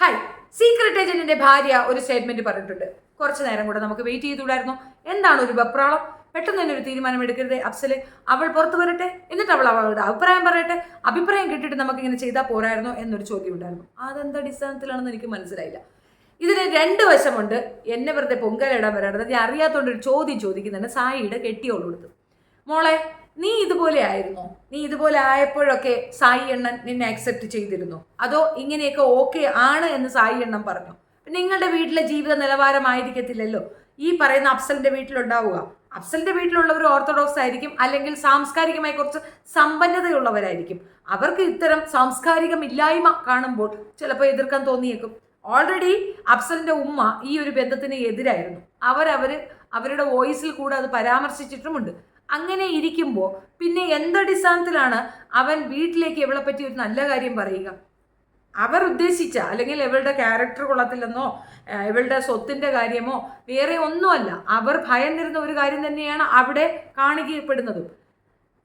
Hi secret ഏജന്റിന്റെ ഭാര്യ ഒരു statement പറഞ്ഞിട്ടുണ്ട്. കുറച്ച് നേരം കൂടെ നമുക്ക് വെയിറ്റ് ചെയ്തുകൂടായിരുന്നു. എന്താണ് ഒരു വെപ്രാളം? പെട്ടെന്ന് തന്നെ ഒരു തീരുമാനം എടുക്കരുത് അഫ്സൽ. അവൾ പുറത്തു വരട്ടെ എന്നിട്ട് അവൾ അവളുടെ അഭിപ്രായം പറയട്ടെ. അഭിപ്രായം കിട്ടിയിട്ട് നമുക്ക് ഇങ്ങനെ ചെയ്താൽ പോരായിരുന്നു എന്നൊരു ചോദ്യം ഉണ്ടായിരുന്നു. അതെന്ത് അടിസ്ഥാനത്തിലാണെന്ന് എനിക്ക് മനസ്സിലായില്ല. ഇതിന് രണ്ട് വശമുണ്ട്. എന്നെ വെറുതെ പൊങ്കലിടാൻ വരാറുണ്ട് ഞാൻ അറിയാത്തതുകൊണ്ട് ഒരു ചോദ്യം ചോദിക്കുന്നുണ്ട്. സായിയുടെ കെട്ടിയോളെടുത്ത് മോളെ നീ ഇതുപോലെ ആയിരുന്നു. നീ ഇതുപോലെ ആയപ്പോഴൊക്കെ സായി എണ്ണൻ നിന്നെ അക്സെപ്റ്റ് ചെയ്തിരുന്നു. അതോ ഇങ്ങനെയൊക്കെ ഓക്കെ ആണ് എന്ന് സായി എണ്ണൻ പറഞ്ഞു. നിങ്ങളുടെ വീട്ടിലെ ജീവിത നിലവാരമായിരിക്കത്തില്ലല്ലോ. ഈ പറയുന്ന അഫ്സലിന്റെ വീട്ടിലുണ്ടാവുക. അഫ്സലിന്റെ വീട്ടിലുള്ളവർ ഓർത്തഡോക്സ് ആയിരിക്കും അല്ലെങ്കിൽ സാംസ്കാരികമായി കുറച്ച് സമ്പന്നതയുള്ളവരായിരിക്കും. അവർക്ക് ഇത്തരം സാംസ്കാരികമില്ലായ്മ കാണുമ്പോൾ ചിലപ്പോൾ എതിർക്കാൻ തോന്നിയേക്കും. ഓൾറെഡി അഫ്സലിന്റെ ഉമ്മ ഈ ഒരു ബന്ധത്തിന് എതിരായിരുന്നു. അവരവര് അവരുടെ വോയിസിൽ കൂടെ അത് പരാമർശിച്ചിട്ടുമുണ്ട്. അങ്ങനെ ഇരിക്കുമ്പോൾ പിന്നെ എന്തടിസ്ഥാനത്തിലാണ് അവൻ വീട്ടിലേക്ക് ഇവളെ പറ്റി ഒരു നല്ല കാര്യം പറയുക? അവർ ഉദ്ദേശിച്ച അല്ലെങ്കിൽ ഇവളുടെ ക്യാരക്ടർ കൊള്ളത്തില്ലെന്നോ ഇവളുടെ സ്വത്തിന്റെ കാര്യമോ വേറെ ഒന്നുമല്ല. അവർ ഭയന്നിരുന്ന ഒരു കാര്യം തന്നെയാണ് അവിടെ കാണിക്കപ്പെടുന്നതും.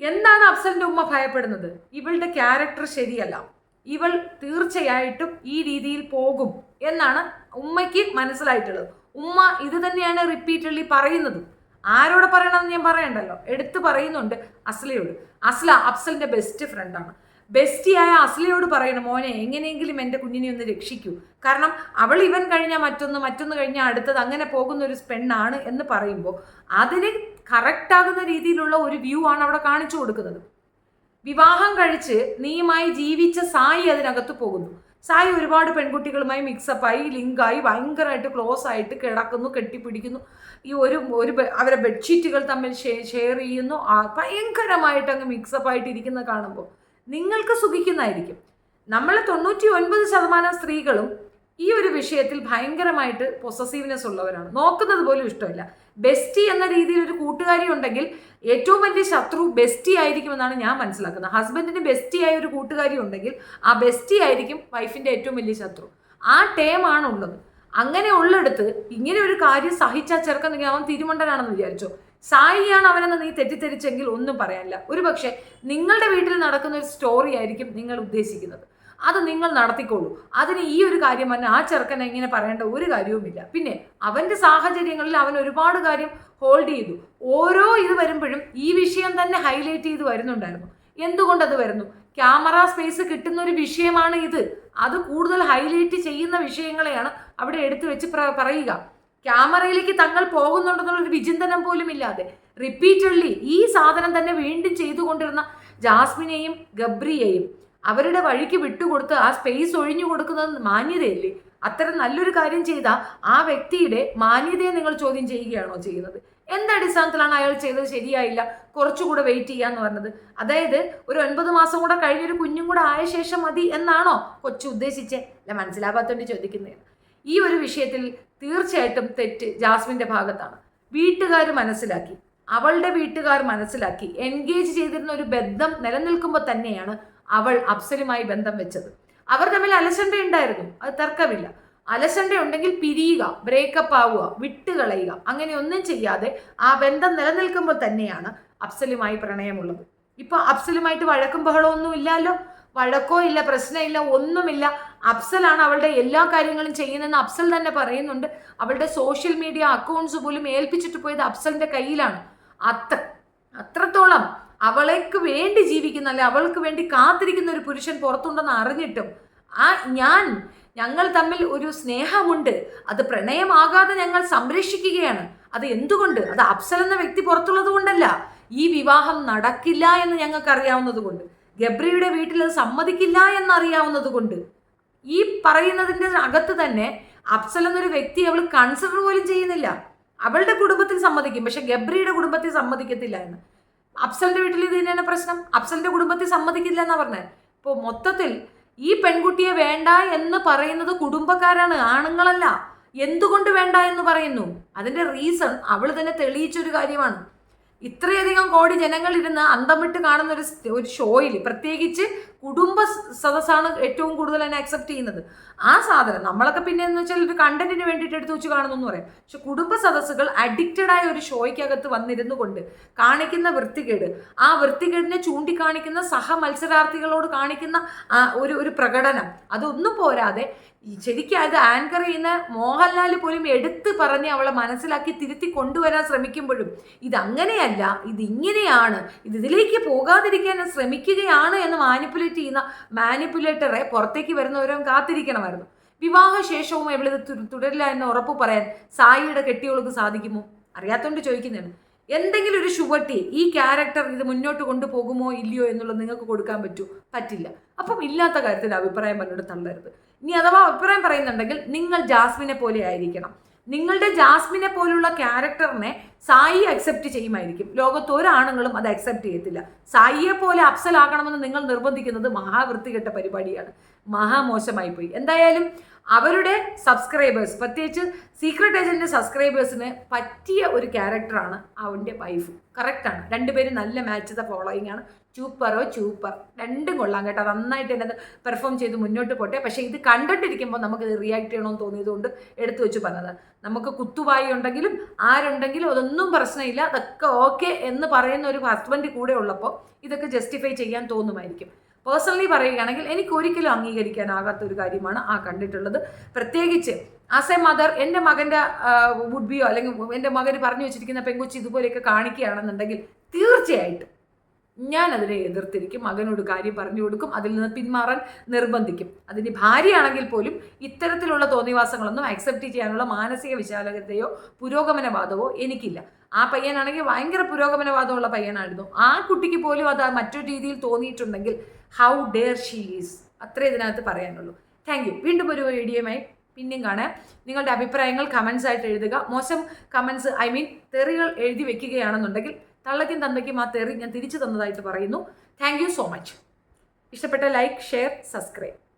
എന്താണ് അഫ്സലിന്റെ ഉമ്മ ഭയപ്പെടുന്നത്? ഇവളുടെ ക്യാരക്ടർ ശരിയല്ല. ഇവൾ തീർച്ചയായിട്ടും ഈ രീതിയിൽ പോകും എന്നാണ് ഉമ്മയ്ക്ക് മനസ്സിലായിട്ടുള്ളത്. ഉമ്മ ഇത് തന്നെയാണ് റിപ്പീറ്റഡ്ലി പറയുന്നതും. ആരോട് പറയണമെന്ന് ഞാൻ പറയണ്ടല്ലോ? എടുത്ത് പറയുന്നുണ്ട് അസ്ലയോട്. അസ്ല അഫ്സലിന്റെ ബെസ്റ്റ് ഫ്രണ്ടാണ് ബെസ്റ്റിയായ അസ്ലയോട് പറയണം മോനെ എങ്ങനെയെങ്കിലും എന്റെ കുഞ്ഞിനെ ഒന്ന് രക്ഷിക്കൂ. കാരണം അവൾ ഇവൻ കഴിഞ്ഞാൽ മറ്റൊന്ന് മറ്റൊന്ന് കഴിഞ്ഞാൽ അടുത്തത് അങ്ങനെ പോകുന്ന ഒരു പെണ്ണാണ് എന്ന് പറയുമ്പോൾ അതിന് കറക്റ്റാകുന്ന രീതിയിലുള്ള ഒരു വ്യൂ ആണ് അവിടെ കാണിച്ചു കൊടുക്കുന്നത്. വിവാഹം കഴിച്ച് നീയുമായി ജീവിച്ച സായി അതിനകത്ത് പോകുന്നു. സായി ഒരുപാട് പെൺകുട്ടികളുമായി മിക്സപ്പായി ലിങ്കായി ഭയങ്കരമായിട്ട് ക്ലോസ് ആയിട്ട് കിടക്കുന്നു കെട്ടിപ്പിടിക്കുന്നു. ഈ ഒരു ഒരു അവരെ ബെഡ്ഷീറ്റുകൾ തമ്മിൽ ഷെയർ ചെയ്യുന്നു. ഭയങ്കരമായിട്ട് അങ്ങ് മിക്സപ്പ് ആയിട്ട് ഇരിക്കുന്നത് കാണുമ്പോൾ നിങ്ങൾക്ക് സുഖിക്കുന്നതായിരിക്കും. നമ്മൾ തൊണ്ണൂറ്റി ഒൻപത് ശതമാനം സ്ത്രീകളും ഈ ഒരു വിഷയത്തിൽ ഭയങ്കരമായിട്ട് പൊസസീവ്നെസ് ഉള്ളവരാണ്. നോക്കുന്നത് പോലും ഇഷ്ടമില്ല. ബെസ്റ്റി എന്ന രീതിയിൽ ഒരു കൂട്ടുകാരി ഉണ്ടെങ്കിൽ ഏറ്റവും വലിയ ശത്രു ബെസ്റ്റി ആയിരിക്കുമെന്നാണ് ഞാൻ മനസ്സിലാക്കുന്നത്. ഹസ്ബൻഡിന് ബെസ്റ്റിയായ ഒരു കൂട്ടുകാരി ഉണ്ടെങ്കിൽ ആ ബെസ്റ്റി ആയിരിക്കും വൈഫിന്റെ ഏറ്റവും വലിയ ശത്രു. ആ ടേമാണ് ഉള്ളത് അങ്ങനെ ഉള്ളിടത്ത് ഇങ്ങനെ ഒരു കാര്യം സഹിച്ച ചെറുക്കം നിങ്ങൾ അവൻ തിരുമണ്ടനാണെന്ന് വിചാരിച്ചു? സായിയാണ് അവനെന്ന് നീ തെറ്റിദ്ധരിച്ചെങ്കിൽ ഒന്നും പറയാനില്ല. ഒരു പക്ഷേ നിങ്ങളുടെ വീട്ടിൽ നടക്കുന്ന ഒരു സ്റ്റോറി ആയിരിക്കും നിങ്ങൾ ഉദ്ദേശിക്കുന്നത്. അത് നിങ്ങൾ നടത്തിക്കോളൂ. അതിന് ഈ ഒരു കാര്യം തന്നെ ആ ചെറുക്കനെ എങ്ങനെ പറയേണ്ട ഒരു കാര്യവുമില്ല. പിന്നെ അവന്റെ സാഹചര്യങ്ങളിൽ അവൻ ഒരുപാട് കാര്യം ഹോൾഡ് ചെയ്തു. ഓരോ ഇത് വരുമ്പോഴും ഈ വിഷയം തന്നെ ഹൈലൈറ്റ് ചെയ്ത് വരുന്നുണ്ടായിരുന്നു. എന്തുകൊണ്ടത് വരുന്നു? ക്യാമറ സ്പേസ് കിട്ടുന്ന ഒരു വിഷയമാണ് ഇത്. അത് കൂടുതൽ ഹൈലൈറ്റ് ചെയ്യുന്ന വിഷയങ്ങളെയാണ് അവിടെ എടുത്തു വെച്ച് പറയുക. ക്യാമറയിലേക്ക് തങ്ങൾ പോകുന്നുണ്ടെന്നുള്ള ഒരു വിചിന്തനം പോലും ഇല്ലാതെ. റിപ്പീറ്റഡ്ലി ഈ സാധനം തന്നെ വീണ്ടും ചെയ്തുകൊണ്ടിരുന്ന ജാസ്മിനെയും ഗബ്രിയെയും അവരുടെ വഴിക്ക് വിട്ടുകൊടുത്ത് ആ സ്പേസ് ഒഴിഞ്ഞു കൊടുക്കുന്നത് മാന്യതയല്ലേ? അത്തരം നല്ലൊരു കാര്യം ചെയ്ത ആ വ്യക്തിയുടെ മാന്യതയെ നിങ്ങൾ ചോദ്യം ചെയ്യുകയാണോ ചെയ്യുന്നത്? എന്തടിസ്ഥാനത്തിലാണ് അയാൾ ചെയ്തത് ശരിയായില്ല? കുറച്ചുകൂടെ വെയിറ്റ് ചെയ്യാന്ന് പറഞ്ഞത്. അതായത് ഒരു ഒൻപത് മാസം കൂടെ കഴിഞ്ഞൊരു കുഞ്ഞും കൂടെ ആയ ശേഷം മതി എന്നാണോ കൊച്ചു ഉദ്ദേശിച്ചേ? അല്ല മനസ്സിലാവാത്തോണ്ട് ചോദിക്കുന്നത് ഈ ഒരു വിഷയത്തിൽ തീർച്ചയായിട്ടും തെറ്റ് ജാസ്മിന്റെ ഭാഗത്താണ്. വീട്ടുകാർ മനസ്സിലാക്കി. അവളുടെ വീട്ടുകാർ മനസ്സിലാക്കി. എൻഗേജ് ചെയ്തിരുന്ന ഒരു ബന്ധം നിലനിൽക്കുമ്പോൾ തന്നെയാണ് അവൾ അഫ്സലുമായി ബന്ധം വെച്ചത്. അവർ തമ്മിൽ അലശണ്ട ഉണ്ടായിരുന്നു അത് തർക്കമില്ല. അലശണ്ട ഉണ്ടെങ്കിൽ പിരിയുക ബ്രേക്കപ്പ് ആവുക വിട്ടുകളയുക അങ്ങനെ ഒന്നും ചെയ്യാതെ ആ ബന്ധം നിലനിൽക്കുമ്പോൾ തന്നെയാണ് അഫ്സലുമായി പ്രണയമുള്ളത്. ഇപ്പൊ അഫ്സലുമായിട്ട് വഴക്കും ബഹളവും ഒന്നും ഇല്ലല്ലോ. വഴക്കോ ഇല്ല പ്രശ്നമില്ല ഒന്നുമില്ല. അഫ്സലാണ് അവളുടെ എല്ലാ കാര്യങ്ങളും ചെയ്യുന്നതെന്ന് അഫ്സൽ തന്നെ പറയുന്നുണ്ട്. അവളുടെ സോഷ്യൽ മീഡിയ അക്കൗണ്ട്സ് പോലും ഏൽപ്പിച്ചിട്ട് പോയത് അഫ്സലിന്റെ കയ്യിലാണ്. അത്ര അത്രത്തോളം അവൾക്ക് വേണ്ടി ജീവിക്കുന്ന അല്ലെ അവൾക്ക് വേണ്ടി കാത്തിരിക്കുന്ന ഒരു പുരുഷൻ പുറത്തുണ്ടെന്ന് അറിഞ്ഞിട്ടും ആ ഞാൻ ഞങ്ങൾ തമ്മിൽ ഒരു സ്നേഹമുണ്ട്. അത് പ്രണയമാകാതെ ഞങ്ങൾ സംരക്ഷിക്കുകയാണ്. അത് എന്തുകൊണ്ട്? അത് അപ്സൽ എന്ന വ്യക്തി പുറത്തുള്ളത് കൊണ്ടല്ല. ഈ വിവാഹം നടക്കില്ല എന്ന് ഞങ്ങൾക്ക് അറിയാവുന്നത് കൊണ്ട്. ഗബ്രിയുടെ വീട്ടിൽ അത് സമ്മതിക്കില്ല എന്നറിയാവുന്നത് കൊണ്ട്. ഈ പറയുന്നതിന്റെ അകത്ത് തന്നെ അഫ്സൽ എന്നൊരു വ്യക്തി അവൾ കൺസിഡർ പോലും ചെയ്യുന്നില്ല. അവളുടെ കുടുംബത്തിൽ സമ്മതിക്കും. പക്ഷെ ഗബ്രിയുടെ കുടുംബത്തിൽ സമ്മതിക്കത്തില്ല എന്ന്. അഫ്സലിന്റെ വീട്ടിൽ ഇത് തന്നെയാണ് പ്രശ്നം. അഫ്സലിന്റെ കുടുംബത്തിൽ സമ്മതിക്കില്ല എന്നാ പറഞ്ഞത് ഇപ്പോൾ മൊത്തത്തിൽ ഈ പെൺകുട്ടിയെ വേണ്ട എന്ന് പറയുന്നത് കുടുംബക്കാരാണ് ആണുങ്ങളല്ല. എന്തുകൊണ്ട് വേണ്ട എന്ന് പറയുന്നു? അതിന്റെ റീസൺ അവൾ തന്നെ തെളിയിച്ചൊരു കാര്യമാണ്. ഇത്രയധികം കോടി ജനങ്ങൾ ഇരുന്ന് അന്തം വിട്ട് കാണുന്ന ഒരു ഒരു ഷോയിൽ പ്രത്യേകിച്ച് കുടുംബ സദസ്സാണ് ഏറ്റവും കൂടുതൽ എന്നെ അക്സെപ്റ്റ് ചെയ്യുന്നത്. ആ സാധനം നമ്മളൊക്കെ പിന്നെ എന്ന് വെച്ചാൽ ഒരു കണ്ടന്റിന് വേണ്ടിയിട്ട് എടുത്തു വെച്ച് കാണുന്നു പറയാം. പക്ഷെ കുടുംബ സദസ്സുകൾ അഡിക്റ്റഡ് ആയ ഒരു ഷോയ്ക്കകത്ത് വന്നിരുന്നു കൊണ്ട് കാണിക്കുന്ന വൃത്തികേട് ആ വൃത്തികേടിനെ ചൂണ്ടിക്കാണിക്കുന്ന സഹ മത്സരാർത്ഥികളോട് കാണിക്കുന്ന ഒരു ഒരു പ്രകടനം അതൊന്നും പോരാതെ ശരിക്കും അത് ആങ്കർ ചെയ്യുന്ന മോഹൻലാൽ പോലും എടുത്ത് പറഞ്ഞ് അവളെ മനസ്സിലാക്കി തിരുത്തി കൊണ്ടുവരാൻ ശ്രമിക്കുമ്പോഴും ഇതങ്ങനെയല്ല ഇതിങ്ങനെയാണ് ഇത് ഇതിലേക്ക് പോകാതിരിക്കാൻ ശ്രമിക്കുകയാണ് എന്ന് മാനിപ്പുലേറ്റ് ചെയ്യുന്ന മാനിപ്പുലേറ്ററെ പുറത്തേക്ക് വരുന്നവരും കാത്തിരിക്കണമായിരുന്നു. വിവാഹശേഷവും തു- തുടരില്ല എന്ന് ഉറപ്പ് പറയാൻ സായിയുടെ കെട്ടിയോൾക്ക് സാധിക്കുമോ? അറിയാത്തോണ്ട് ചോദിക്കുന്നുണ്ട് എന്തെങ്കിലും ഒരു ശുവട്ടി ഈ ക്യാരക്ടർ ഇത് മുന്നോട്ട് കൊണ്ടുപോകുമോ ഇല്ലയോ എന്നുള്ളത് നിങ്ങൾക്ക് കൊടുക്കാൻ പറ്റൂ? പറ്റില്ല. അപ്പം ഇല്ലാത്ത കാര്യത്തിൽ അഭിപ്രായം പറഞ്ഞിട്ട് തള്ളരുത്. ഇനി അഥവാ അഭിപ്രായം പറയുന്നുണ്ടെങ്കിൽ നിങ്ങൾ ജാസ്മിനെ പോലെ ആയിരിക്കണം. നിങ്ങളുടെ ജാസ്മിനെ പോലുള്ള ക്യാരക്ടറിനെ സായി അക്സെപ്റ്റ് ചെയ്യുമായിരിക്കും. ലോകത്ത് ഒരാണുങ്ങളും അത് അക്സെപ്റ്റ് ചെയ്യത്തില്ല. സായിയെ പോലെ അപ്സലാകണമെന്ന് നിങ്ങൾ നിർബന്ധിക്കുന്നത് മഹാവൃത്തികെട്ട പരിപാടിയാണ്. മഹാമോശമായി പോയി. എന്തായാലും അവരുടെ സബ്സ്ക്രൈബേഴ്സ് പ്രത്യേകിച്ച് സീക്രട്ട് ഏജന്റിന്റെ സബ്സ്ക്രൈബേഴ്സിന് പറ്റിയ ഒരു ക്യാരക്ടറാണ് അവന്റെ വൈഫ് കറക്റ്റാണ് രണ്ടുപേരും നല്ല മാച്ച് ദ ഫോളോയിങ് ആണ്. ചൂപ്പറോ ചൂപ്പർ. രണ്ടും കൊള്ളാം കേട്ടോ. നന്നായിട്ട് എന്നത് പെർഫോം ചെയ്ത് മുന്നോട്ട് പോട്ടെ. പക്ഷേ ഇത് കണ്ടിട്ടിരിക്കുമ്പോൾ നമുക്ക് ഇത് റിയാക്ട് ചെയ്യണമെന്ന് തോന്നിയതുകൊണ്ട് എടുത്തു വെച്ച് പറഞ്ഞത്. നമുക്ക് കുത്തുവായി ഉണ്ടെങ്കിലും ആരുണ്ടെങ്കിലും അതൊന്നും പ്രശ്നമില്ല. അതൊക്കെ ഓക്കെ എന്ന് പറയുന്ന ഒരു ഹസ്ബൻഡ് കൂടെ ഉള്ളപ്പോൾ ഇതൊക്കെ ജസ്റ്റിഫൈ ചെയ്യാൻ തോന്നുമായിരിക്കും. പേഴ്സണലി പറയുകയാണെങ്കിൽ എനിക്ക് ഒരിക്കലും അംഗീകരിക്കാനാകാത്ത ഒരു കാര്യമാണ് ആ കണ്ടിട്ടുള്ളത്. പ്രത്യേകിച്ച് ആസ് എ മദർ എന്റെ മകന്റെ വുഡ്ബിയോ അല്ലെങ്കിൽ എന്റെ മകന് പറഞ്ഞു വെച്ചിരിക്കുന്ന പെങ്കുച്ചി ഇതുപോലെയൊക്കെ കാണിക്കുകയാണെന്നുണ്ടെങ്കിൽ തീർച്ചയായിട്ടും ഞാൻ അതിനെ എതിർത്തിരിക്കും മകനോട് കാര്യം പറഞ്ഞു കൊടുക്കും അതിൽ നിന്ന് പിന്മാറാൻ നിർബന്ധിക്കും. അതിന്റെ ഭാര്യയാണെങ്കിൽ പോലും ഇത്തരത്തിലുള്ള തോന്നിവാസങ്ങളൊന്നും അക്സെപ്റ്റ് ചെയ്യാനുള്ള മാനസിക വിശാലതയോ പുരോഗമനവാദമോ എനിക്കില്ല. ആ പയ്യനാണെങ്കിൽ ഭയങ്കര പുരോഗമനവാദമുള്ള പയ്യനായിരുന്നു. ആ കുട്ടിക്ക് പോലും അത് മറ്റൊരു രീതിയിൽ തോന്നിയിട്ടുണ്ടെങ്കിൽ ഹൗ ഡെയർ ഷീ ഈസ് അത്രേ ഇതിനകത്ത് പറയാനുള്ളൂ. താങ്ക് യു വീണ്ടും ഒരു വീഡിയോയുമായി പിന്നെയും കാണാം. നിങ്ങളുടെ അഭിപ്രായങ്ങൾ കമൻസ് ആയിട്ട് എഴുതുക. മോശം കമൻസ് ഐ മീൻ തെറികൾ എഴുതി വെക്കുകയാണെന്നുണ്ടെങ്കിൽ തള്ളയ്ക്കും തന്തയ്ക്കും ആ തെറി ഞാൻ തിരിച്ചു തന്നതായിട്ട് പറയുന്നു. താങ്ക് സോ മച്ച് ഇഷ്ടപ്പെട്ട ലൈക്ക് ഷെയർ സബ്സ്ക്രൈബ്